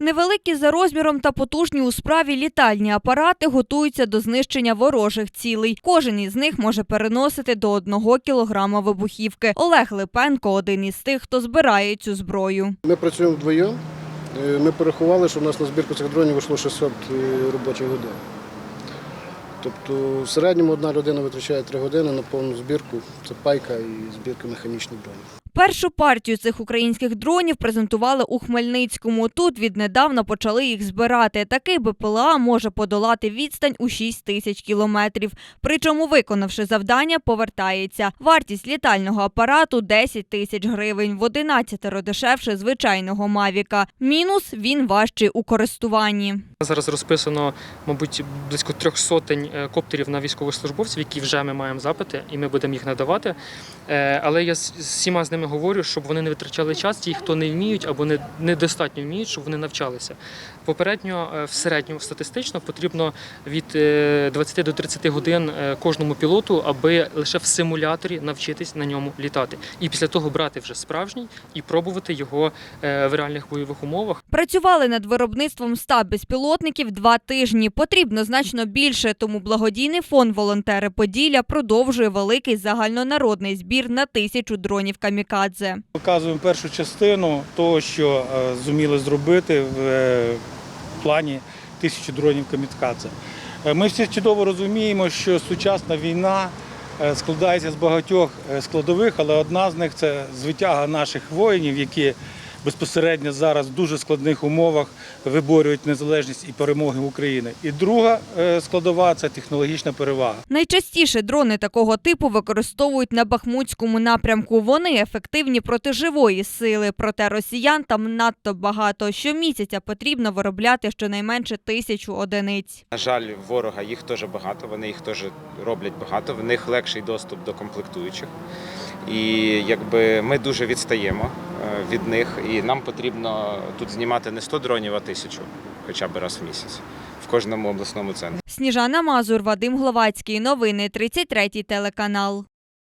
Невеликі за розміром та потужні у справі літальні апарати готуються до знищення ворожих цілей. Кожен із них може переносити до одного кілограма вибухівки. Олег Липенко один із тих, хто збирає цю зброю. Ми працюємо вдвоєм. Е, Ми порахували, що в нас на збірку цих дронів вийшло 600 е, робочих годин. Тобто в середньому одна людина витрачає 3 години на повну збірку. Це пайка і збірка механічних дронів. Першу партію цих українських дронів презентували у Хмельницькому. Тут віднедавна почали їх збирати. Такий БПЛА може подолати відстань у 6 тисяч кілометрів. Причому, виконавши завдання, повертається. Вартість літального апарату 10 тисяч гривень, в 11 дешевше звичайного Мавіка. Мінус він важчий у користуванні. Зараз розписано, мабуть, близько трьох сотень е, коптерів на військовослужбовців, які вже ми маємо запити, і ми будемо їх надавати. Е, Але я з всіма з ними говорю, щоб вони не витрачали час, ті, хто не вміють або не недостатньо вміють, щоб вони навчалися. Попередньо, е, в середньому статистично потрібно від е, 20 до 30 годин е, кожному пілоту, аби лише в симуляторі навчитись на ньому літати. І після того брати вже справжній і пробувати його е, в реальних бойових умовах. Працювали над виробництвом 100 безпілотників два тижні. Потрібно значно більше, тому благодійний фонд «Волонтери Поділля» продовжує великий загальнонародний збір на тисячу дронів камікадзе. Показуємо першу частину того, що е, зуміли зробити в е, плані тисячі дронів камікадзе. Е, Ми всі чудово розуміємо, що сучасна війна складається з багатьох складових, але одна з них це звитяга наших воїнів, які безпосередньо зараз в дуже складних умовах виборюють незалежність і перемоги України. І друга е, складова це технологічна перевага. Найчастіше дрони такого типу використовують на Бахмутському напрямку. Вони ефективні проти живої сили, проте росіян там надто багато. Щомісяця потрібно виробляти щонайменше тисячу одиниць. На жаль, ворога їх теж багато, вони їх теж роблять багато, в них легший доступ до комплектуючих. І якби ми дуже відстаємо від них, і нам потрібно тут знімати не 100 дронів, а тисячу, хоча б раз в місяць в кожному обласному центрі. Сніжана Мазур, Вадим Гловацький. Новини 33 телеканал.